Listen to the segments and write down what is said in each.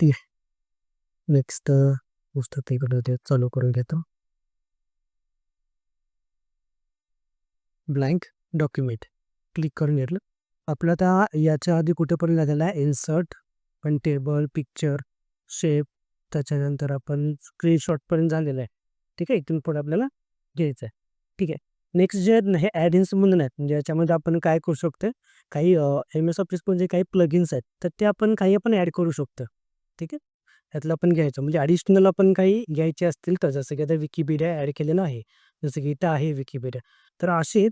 ती. नेक्स्ट पुस्तक इकडं ते चालू करून घेतो. ब्लँक डॉक्युमेंट क्लिक करून घेतलं. आपलं आता याच्या आधी कुठेपर्यंत झालेलं आहे इन्सर्ट पण टेबल पिक्चर शेप त्याच्यानंतर आपण स्क्रीनशॉटपर्यंत झालेलं आहे. ठीक आहे इथून पुढे आपल्याला घ्यायचं आहे. ठीक आहे. नेक्स्ट जे आहेत ना हे ॲडिन्स म्हणून आहेत. म्हणजे याच्यामध्ये आपण काय करू शकतो काही एम एस ऑफिस म्हणजे काही प्लगिन्स आहेत तर ते आपण काही आपण ॲड करू शकतो ठीक आहे. त्यातलं आपण घ्यायचं. म्हणजे ॲडिशनल आपण काही घ्यायचे असतील तर जसं की आता विकिपीडिया ॲड केलेलं आहे. जसं की इथं आहे विकिपीडिया तर असे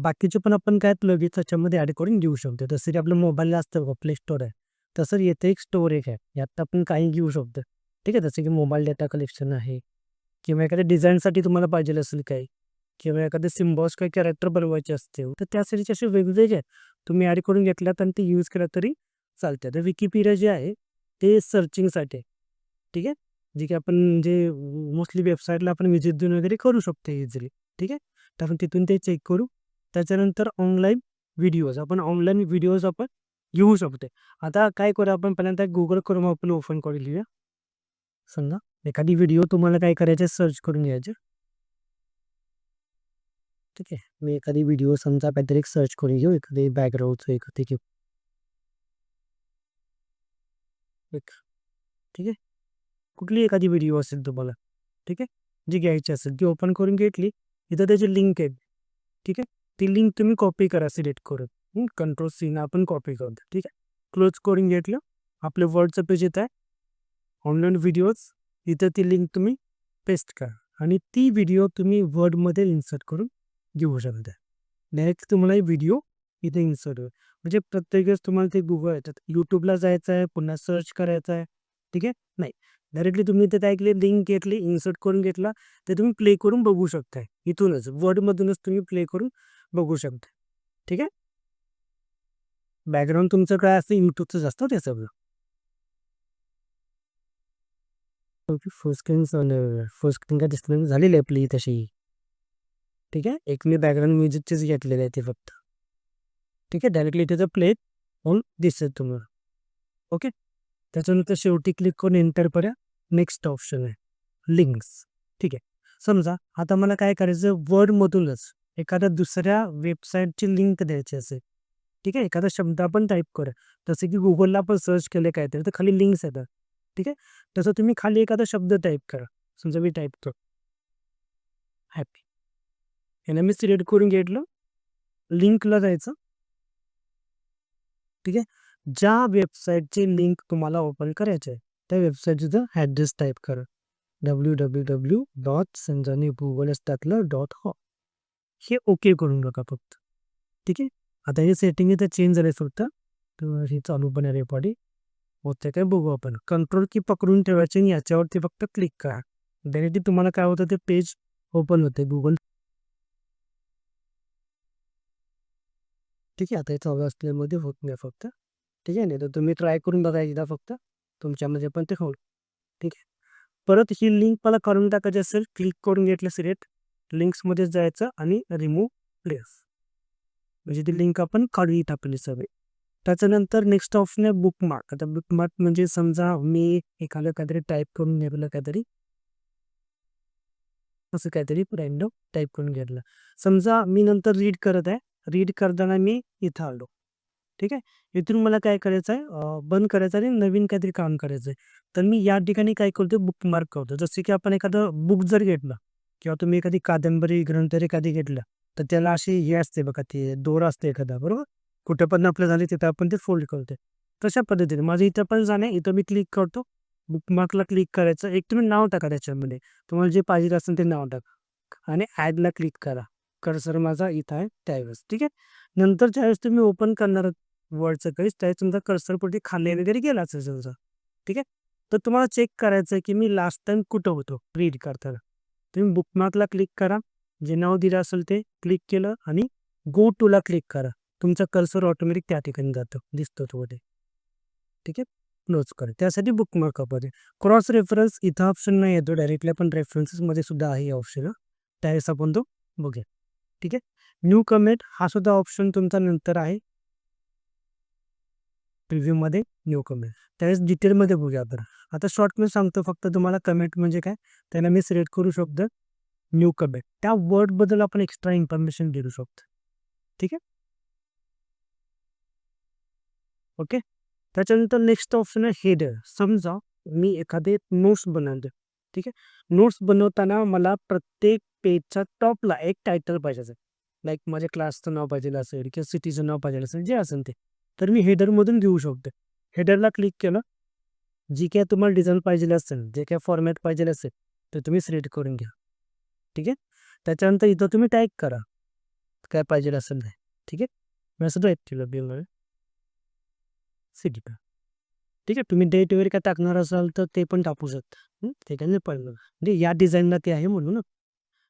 बाकीचे पण आपण काय लगेच त्याच्यामध्ये ॲड करून घेऊ शकतो. जसं की आपल्या मोबाईलला असतं प्ले स्टोअर आहे. तसं येथे एक स्टोर एक आहे. यात आपण काही घेऊ शकतो. ठीक आहे जसं की मोबाईल डेटा कलेक्शन आहे. किंवा एखाद्या डिझाईनसाठी तुम्हाला पाहिजे असेल काही. किंवा एखादे सिम्बॉल्स काही कॅरेक्टर बनवायचे असतील तर त्यासाठी असे वेगवेगळे आहेत. तुम्ही ॲड करून घेतल्यात आणि ते यूज केलं तरी चालते तर विकिपीडिया जे आहे ते सर्चिंगसाठी ठीक आहे? जे की आपण जे मोस्टली वेबसाईटला आपण विजिट देऊन वगैरे करू शकतो इझिली ठीक आहे? तर आपण तिथून ते चेक करू. त्याच्यानंतर ऑनलाईन व्हिडिओज आपण ऑनलाईन व्हिडिओज आपण घेऊ शकतो आता काय करू आपण? पहिल्यांदा गुगल करून आपण ओपन करून लिहूया समजा एखादी व्हिडिओ तुम्हाला काय करायचे सर्च करून घ्यायचे ठीक आहे? मी एखादी व्हिडिओ समजा काहीतरी सर्च करून घेऊ. एखादी बॅकग्राऊंडचं एखादी घेऊ ठीक आहे? कुठली एखादी व्हिडिओ असेल तुम्हाला ठीक आहे? जी घ्यायची असेल ती ओपन करून घेतली इथं त्याची लिंक आहे ठीक आहे? ती लिंक तुम्ही कॉपी करा सिलेक्ट करून कंट्रोल सीन आपण कॉपी करू ठीक आहे? क्लोज करून घेतलं आपलं वर्डचं पेज येत आहे. ऑनलाईन व्हिडिओज इथं ती लिंक तुम्ही पेस्ट करा आणि ती व्हिडिओ तुम्ही वर्डमध्ये इन्सर्ट करून घेऊ शकता. डायरेक्ट तुम्हाला व्हिडिओ इथे इन्सर्ट होईल. म्हणजे प्रत्येक वेळेस तुम्हाला ते गुगल येतात. यूट्यूबला जायचं आहे पुन्हा सर्च करायचं आहे. ठीक आहे? नाही. डायरेक्टली तुम्ही ते ऐकले लिंक घेतली इन्सर्ट करून घेतला ते तुम्ही प्ले करून बघू शकताय. इथूनच वर्डमधूनच तुम्ही प्ले करून बघू शकता ठीक आहे? बॅकग्राऊंड तुमचं काय असतं? युट्यूबचं जास्त ते सगळं. Okay first screen first screen काय डिस्प्ले झालेली आहे आपली तशी. ठीक आहे? एक मी बॅकग्राऊंड म्युझिकचेच घेतलेले आहे ते फक्त. ठीक आहे डायरेक्टली त्याचं प्ले होऊन दिसत तुम्हाला. ओके त्याच्यानंतर शेवटी क्लिक करून एंटर पर्या नेक्स्ट ऑप्शन आहे. लिंक्स ठीक आहे. समजा आता मला काय करायचं? वर्डमधूनच एखाद्या दुसऱ्या वेबसाईटची लिंक द्यायची असेल. ठीक आहे एखादा शब्द आपण टाईप करा जसं की गुगलला आपण सर्च केले काय तर खाली लिंक्स येतात. ठीक आहे? तसं तुम्ही खाली एखादा शब्द टाईप करा. समजा मी टाईप करू. हॅपी यांना मी सिलेक्ट करून घेतलं. लिंकला जायचं. ठीक आहे? ज्या वेबसाईटची लिंक तुम्हाला ओपन करायची आहे त्या वेबसाईटचं ॲड्रेस टाईप करा. डब्ल्यू डब्ल्यू डब्ल्यू डॉट संजनी गुगल टाकलं डॉट हॉ हे ओके करून बघा फक्त. ठीक आहे? आता हे सेटिंग इथं चेंज झाले फक्त. तर हे चालू पण आहे रेकॉर्डिंग होते काय? बघू आपण. कंट्रोल की पकडून ठेवायचे आणि याच्यावरती फक्त क्लिक करा. डायरेक्टली तुम्हाला काय होतं ते पेज ओपन होते गुगल ठीक आहे आता हे चालू असल्यामध्ये होत नाही फक्त. ठीक आहे नाही तर तुम्ही ट्राय करून बघा एकदा फक्त. तुमच्यामध्ये पण ते होईल. ठीक आहे. परत ही लिंक मला काढून टाकायची असेल क्लिक करून घेतलं सिलेक्ट लिंक्समध्येच जायचं आणि रिमूव्ह प्लेस म्हणजे ती लिंक आपण काढून टाकली सगळी. त्याच्यानंतर नेक्स्ट ऑप्शन आहे बुकमार्क आता बुकमार्क म्हणजे समजा मी एखादं काहीतरी टाईप करून घेतलं काहीतरी. असं काहीतरी रॅन्डम टाईप करून घेतलं. समजा मी नंतर रीड करत आहे. रीड करताना मी इथं आलो. ठीक आहे? इथून मला काय करायचं आहे? बंद करायचं आणि नवीन काहीतरी काम करायचं आहे. तर मी या ठिकाणी काय करतो बुकमार्क करतो जसं की आपण एखादं बुक जर घेतलं किंवा तुम्ही एखादी कादंबरी ग्रंथ एखादी घेतलं तर त्याला अशी हे असते बघा ते दोर असते एखादा बरोबर? कुठं पण आपलं झाले तिथं आपण ते फोल्ड करतो तशा पद्धतीने माझं इथं पण जाणे इथं मी क्लिक करतो. बुकमार्कला क्लिक करायचं. एक तुम्ही नाव टाका त्याच्यामध्ये. तुम्हाला जे पाहिजे असेल ते नाव टाका. आणि ॲडला क्लिक करा. कर्सर माझा इथं आहे त्यावेळेस ठीक आहे? नंतर ज्यावेळेस तुम्ही ओपन करणार वर्डचं काहीच त्यावेळेस तुमचा कर्सर कुठे खाली वगैरे गेला असेल समजा ठीक आहे? तर तुम्हाला चेक करायचं आहे की मी लास्ट टाइम कुठं होतो रीड करताना. तुम्ही बुकमार्कला क्लिक करा जे नाव दिलं असेल ते क्लिक केलं आणि गो टूला क्लिक करा. तुमचा कर्सर ऑटोमॅटिक त्या ठिकाणी जातो दिसतो तो मध्ये ठीक आहे? क्लोज करा. त्यासाठी बुकमार्क वापरते क्रॉस रेफरन्स इथं ऑप्शन नाही येतो डायरेक्टली आपण रेफरन्सेसमध्ये सुद्धा आहे ऑप्शन त्यावेळेस आपण तो बघूया. ठीक आहे. न्यू कमेंट हा सुद्धा ऑप्शन तुमचा नंतर आहे. प्रिव्ह्यूमध्ये न्यू कमेंट त्यावेळेस डिटेलमध्ये बघूया आपण. आता शॉर्टमध्ये सांगतो फक्त तुम्हाला कमेंट म्हणजे काय? त्याला मी सिलेक्ट करू शकतो. न्यू कमेंट त्या वर्डबद्दल आपण एक्स्ट्रा इन्फॉर्मेशन देऊ शकतो. ठीक आहे? ओके त्याच्यानंतर नेक्स्ट ऑप्शन आहे हेडर समजा मी एखादे नोट्स बनवले ठीक आहे? नोट्स बनवताना मला प्रत्येक पेजच्या टॉपला एक टायटल पाहिजे असेल. लाईक माझ्या क्लासचं नाव पाहिजे असेल किंवा सिटीचं नाव पाहिजे असेल जे असेल ते. तर मी हेडरमधून घेऊ शकतो. हेडरला क्लिक केलं. जी काय तुम्हाला डिझाईन पाहिजे असेल जे काय फॉर्मॅट पाहिजे असेल ते तुम्ही सिलेक्ट करून घ्या. ठीक आहे? त्याच्यानंतर इथं तुम्ही टाईप करा. काय पाहिजे असेल नाही ठीक आहे? मी असं टाईप केलं बिल सिटी ठीक आहे? तुम्ही डेट वगैरे काय टाकणार असाल तर ते पण टाकू शकता. ते काय नाही म्हणजे या डिझाईनला ते आहे म्हणून.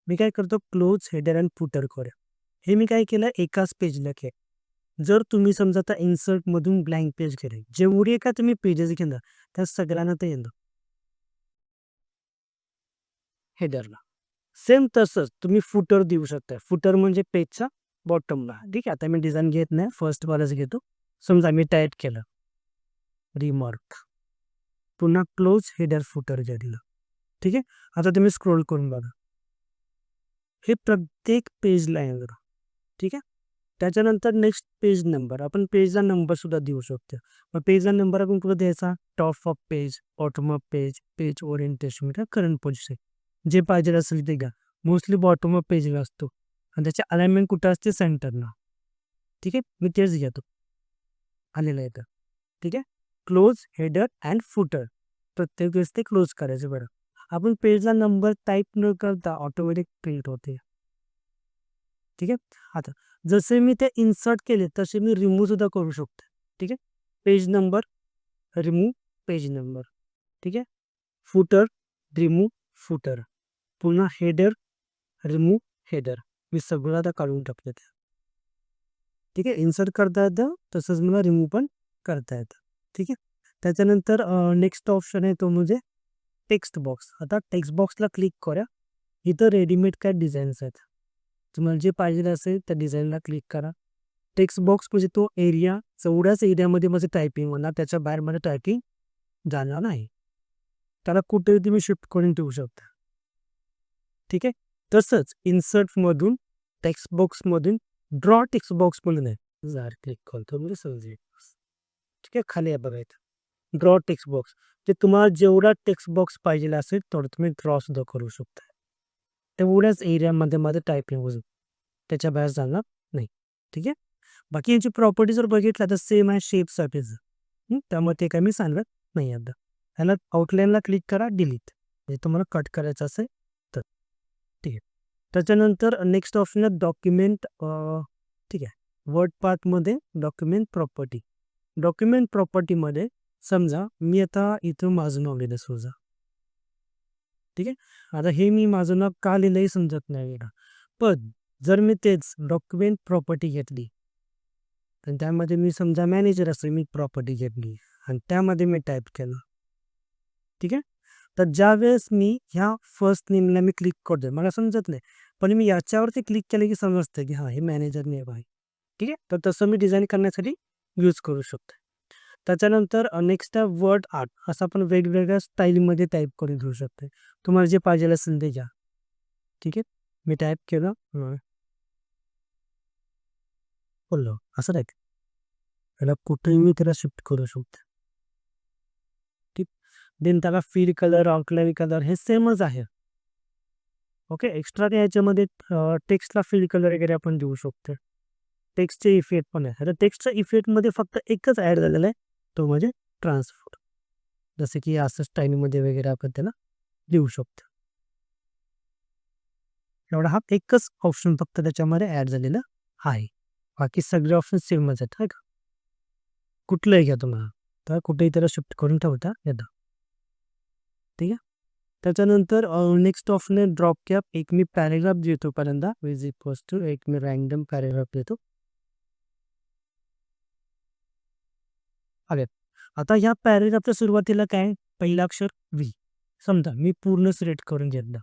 मी काय करतो क्लोज हेडर अँड फुटर करूया हे मी काय केलं एकाच पेजला के जर तुम्ही समजा आता इन्सर्टमधून ब्लँक पेज केले जेवढे का तुम्ही पेजेस घेणार त्या सगळ्यांना ते येतं हेडरला. सेम तसंच तुम्ही फुटर देऊ शकता फुटर म्हणजे पेजचा बॉटमला. ठीक आहे आता मी डिझाईन घेत नाही फर्स्ट वालाच घेतो. समजा मी टाईट केलं. रिमार्क. पुन्हा क्लोज हेडर फुटर घेतलं ठीक आहे आता तुम्ही स्क्रोल करून बघा. हे प्रत्येक पेजला येणार. ठीक आहे? त्याच्यानंतर नेक्स्ट पेज नंबर आपण पेजचा नंबर सुद्धा देऊ शकतो. मग पेजचा नंबर आपण कुठं द्यायचा? Top of page bottom of page page orientation current position जे पाहिजे असेल ते घ्या. मोस्टली बॉटम ऑफ पेजला असतो. आणि त्याचे अलाइनमेंट कुठं असते? सेंटरला ठीक आहे? मी तेच घेतो. आलेलं आहे तर. ठीक आहे? क्लोज हेडर अँड फुटर प्रत्येक वेळेस ते क्लोज करायचं बरं. आपण पेजला नंबर टाईप न करता ऑटोमॅटिक प्रिंट होते. ठीक आहे? आता जसे मी ते इन्सर्ट केले तसे मी रिमूव्ह सुद्धा करू शकतो. ठीक आहे? Page number remove page number. ठीक आहे? Footer remove footer. पुन्हा हेडर रिमूव्ह हेडर. मी सगळं आता काढून टाकलं त्या ठीक आहे? इन्सर्ट करता येतं तसंच मला रिमूव्ह पण करता येतं. ठीक आहे? त्याच्यानंतर नेक्स्ट ऑप्शन आहे तो म्हणजे टेक्स्ट बॉक्स. आता टेक्स्ट बॉक्सला क्लिक करा. इथं रेडीमेड काय डिझाईन्स आहेत. तुम्हाला जे पाहिजे असेल त्या डिझाईनला क्लिक करा. टेक्स्ट बॉक्स म्हणजे तो एरिया चौड्याच एरियामध्ये माझं टायपिंग होणार त्याच्या बाहेर मला टायपिंग जाणार नाही. त्याला कुठेही तुम्ही शिफ्ट करून ठेवू शकता. ठीक आहे? तसंच इन्सर्टमधून टेक्स्ट बॉक्समधून ड्रॉ टेक्स्ट बॉक्समधून आहे. जर क्लिक करतो म्हणजे समजेल. ठीक आहे? खाली आहे बघायचं ड्रॉ टेक्स्ट बॉक्स. जे तुम्हाला जेवढा टेक्स्ट बॉक्स पाहिजे असेल तेवढं तुम्ही ड्रॉ सुद्धा करू शकता. तेवढ्याच एरियामध्ये मध्ये टायपिंग होईल त्याच्या बाहेर जाणार नाही. ठीक आहे? बाकी यांची प्रॉपर्टी जर बघितलं तर सेम आहे शेपसाठीच त्यामुळे ते काय मी सांगत नाही आता. ह्याला आउटलाईनला क्लिक करा डिलीट म्हणजे तुम्हाला कट करायचं असेल तर. ठीक आहे. त्याच्यानंतर नेक्स्ट ऑप्शन आहे डॉक्युमेंट ठीक आहे. वर्ड पार्टमध्ये डॉक्युमेंट प्रॉपर्टी डॉक्युमेंट प्रॉपर्टीमध्ये समजा मी आता इथं माझं नाव लिहिलं समजा ठीक आहे? आता हे मी माझं नाव का लिहिलंही समजत नाही पण जर मी तेच डॉक्युमेंट प्रॉपर्टी घेतली तर त्यामध्ये मी समजा मॅनेजर असेल मी प्रॉपर्टी घेतली. आणि त्यामध्ये मी टाईप केलं. ठीक आहे? तर ज्यावेळेस मी ह्या फर्स्ट नेमला मी क्लिक करतोय मला समजत नाही. पण मी याच्यावरती क्लिक केलं की समजतं की हां हे मॅनेजर नेम आहे. ठीक आहे? तर तसं मी डिझाईन करण्यासाठी यूज करू शकतो त्याच्यानंतर नेक्स्ट आहे वर्ड आर्ट असं आपण वेगवेगळ्या स्टाईलमध्ये टाईप करून घेऊ शकतो तुम्हाला जे पाहिजे असेल ते घ्या. ठीक आहे? मी टाईप केलं. बोललो. असं टाईप त्याला कुठेही मी त्याला शिफ्ट करू शकतो. ठीक? देन त्याला फील कलर आउटलाईन कलर हे सेमच आहे. ओके एक्स्ट्रा याच्यामध्ये टेक्स्टला फील कलर वगैरे आपण देऊ शकतो टेक्स्टचे इफेक्ट पण आहे. आता टेक्स्टच्या इफेक्टमध्ये फक्त एकच ॲड झालेला आहे. तो म्हणजे ट्रान्सफर. जसे की असंच स्टाईलमध्ये वगैरे आपण त्याला देऊ शकतो. एवढा हा एकच ऑप्शन फक्त त्याच्यामध्ये ॲड झालेला आहे. बाकी सगळे ऑप्शन सेमच आहेत आहे का? कुठलंही घ्या तुम्हाला. तर कुठेही त्याला शिफ्ट करून ठेवता येतं. ठीक आहे? त्याच्यानंतर नेक्स्ट ऑप्शन आहे ड्रॉप कॅप एक मी पॅरेग्राफ देतो पहिल्यांदा विज इक्वल्स टू एक मी रँडम पॅरेग्राफ देतो. आले आता ह्या पॅरेग्राफच्या सुरुवातीला काय? पहिला अक्षर व्ही समजा मी पूर्ण सिलेक्ट करून घेतलं.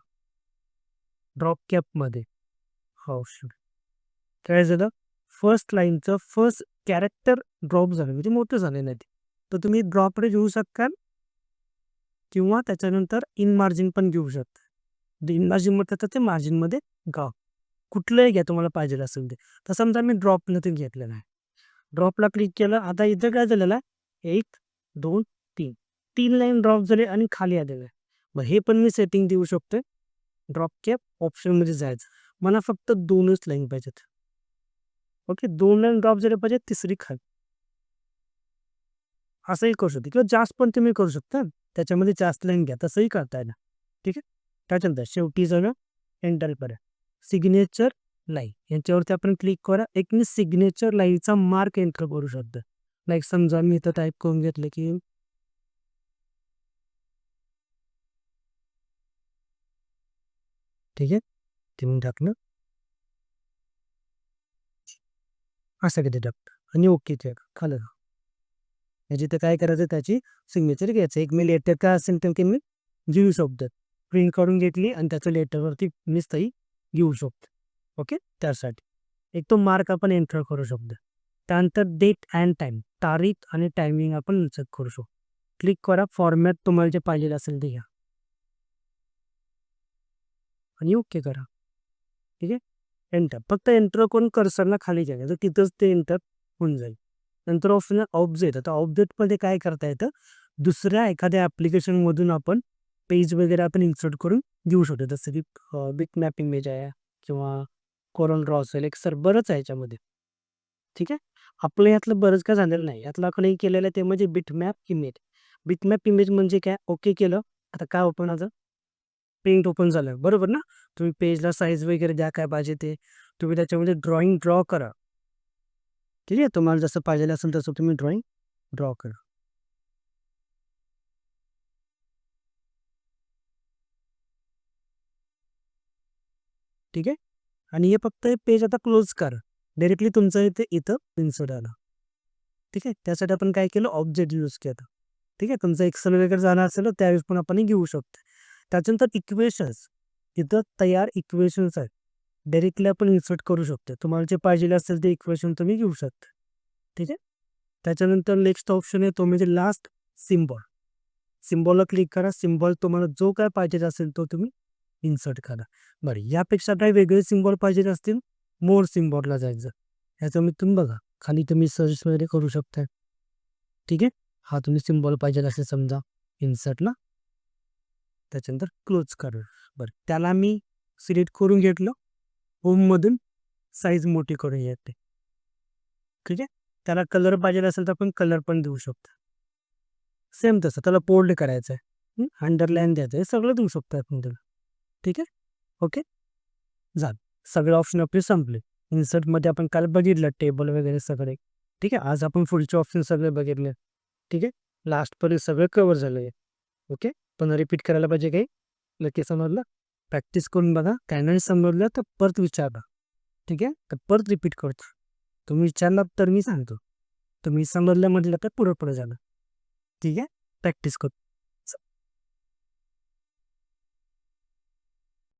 ड्रॉप कॅपमध्ये हो शुड काय झालं? फर्स्ट लाईनचं फर्स्ट कॅरेक्टर ड्रॉप झालं. म्हणजे मोठं झालं नाही ते. तर तुम्ही ड्रॉप रेट घेऊ शकता किंवा त्याच्यानंतर इन मार्जिन पण घेऊ शकता. इन मार्जिन म्हणतात ते मार्जिनमध्ये गा कुठलंही घ्या तुम्हाला पाहिजे असेल ते. तर समजा मी ड्रॉप नंतर घेतलेलं आहे. ड्रॉपला क्लिक केलं. आता इथं काय झालेलं आहे? एक दोन तीन. तीन लाईन ड्रॉप झाले आणि खाली आलेलं आहे. मग हे पण मी सेटिंग देऊ शकतो ड्रॉप कॅप ऑप्शनमध्ये जायचं. मला फक्त दोनच लाईन पाहिजेत. ओके दोन लाईन ड्रॉप झाले पाहिजे तिसरी खाली. असंही करू शकते. किंवा जास्त पण तुम्ही करू शकता. त्याच्यामध्ये जास्त लाईन घ्या. तसंही करता येणार. ठीक आहे? त्याच्यानंतर शेवटी जाणं एंटर करा सिग्नेचर लाईन यांच्यावरती आपण क्लिक करा. एक मी सिग्नेचर लाईनचा मार्क एंटर करू शकतो लाईक समजा मी इथं टाईप करून घेतलं की ठीक आहे. ते मी टाकलं असं किती टाकतं? आणि ओके चेक खालं याची तर काय करायचं त्याची सिग्नेचर घ्यायचं. एक मी लेटर काय असेल तर की मी घेऊ शकतो प्रिंट करून घेतली आणि त्याचं लेटरवरती मी सही घेऊ शकतो. ओके? त्यासाठी. एक तो मार्क आपण एंटर करू शकतो. त्यानंतर डेट अँड टाईम तारीख आणि टायमिंग आपण चेक करू शकतो. क्लिक करा फॉर्मॅट तुम्हाला जे पाहिजे असेल ते घ्या. आणि ओके करा. ठीक आहे? एंटर फक्त एंटर करून कर्सरला खाली घ्या तर तिथंच ते एंटर होऊन जाईल. नंतर ऑप्शन ऑब्जेक्ट आता ऑब्जेक्टमध्ये काय करता येतं? दुसऱ्या एखाद्या ॲप्लिकेशनमधून आपण पेज वगैरे आपण इन्सर्ट करून देऊ शकतो. जसं की बिग मॅप इमेज आहे किंवा कोरल ड्रॉ असेल एक सर बरंच आहे याच्यामध्ये. ठीक आहे? आपलं यातलं बरंच काय झालेलं नाही. यातलं आपण हे केलेलं आहे ते म्हणजे bitmap image. Bitmap image म्हणजे काय? ओके केलं. आता काय ओपन आता प्रिंट ओपन झालं. बरोबर ना? तुम्ही पेजला साईज वगैरे द्या काय पाहिजे ते. तुम्ही त्याच्यामध्ये ड्रॉइंग ड्रॉ करा. ठीक आहे तुम्हाला जसं पाहिजे असेल तसं तुम्ही ड्रॉइंग ड्रॉ करा. ठीक आहे? आणि हे फक्त हे पेज आता क्लोज करा. डायरेक्टली तुमचं इथे इथं इन्सर्ट आलं. ठीक आहे? त्यासाठी आपण काय केलं? ऑब्जेक्ट यूज केलं. ठीक आहे? तुमचं एक्सलरेटर वगैरे जाणं असेल तर त्यावेळेस पण आपण घेऊ शकतो. त्याच्यानंतर इक्वेशन्स इथं तयार इक्वेशन्स आहेत. डायरेक्टली आपण इन्सर्ट करू शकतो. तुम्हाला जे पाहिजे असेल ते इक्वेशन तुम्ही घेऊ शकता. ठीक आहे? त्याच्यानंतर नेक्स्ट ऑप्शन आहे तो म्हणजे लास्ट सिम्बॉल सिम्बॉलला क्लिक करा. सिम्बॉल तुम्हाला जो काय पाहिजे असेल तो तुम्ही इन्सर्ट करा. बरं यापेक्षा काही वेगळे सिम्बॉल पाहिजे असतील? मोर सिम्बॉलला जायचं. ह्याचं मी तुम्ही बघा. खाली तुम्ही सर्च वगैरे करू शकता ठीक आहे? हा तुम्ही सिम्बॉल पाहिजे असेल समजा इन्सर्टला त्याच्यानंतर क्लोज करा. बरं त्याला मी सिलेक्ट करून घेतलं. होममधून साईज मोठी करून येते. ठीक आहे? त्याला कलर पाहिजे असेल तर आपण कलर पण देऊ शकतो. सेम तसं त्याला पोल्ड करायचं आहे अंडरलाईन द्यायचं आहे सगळं देऊ शकतो आपण त्याला. ठीक आहे? ओके झालं. सगळे ऑप्शन आपले संपले. इन्सर्टमध्ये आपण काल बघितलं टेबल वगैरे सगळे. ठीक आहे? आज आपण पुढचे ऑप्शन सगळे बघितले. ठीक आहे? लास्टपर्यंत सगळं कवर झालं आहे ओके? पण रिपीट करायला पाहिजे काही? नक्की समजलं? प्रॅक्टिस करून बघा. काय नाही समजलं तर परत विचारा ठीक आहे? तर परत रिपीट करतो. तुम्ही विचारला तर मी सांगतो. तुम्ही समजलं म्हटलं तर पुढं पुढं झालं. ठीक आहे? प्रॅक्टिस करतो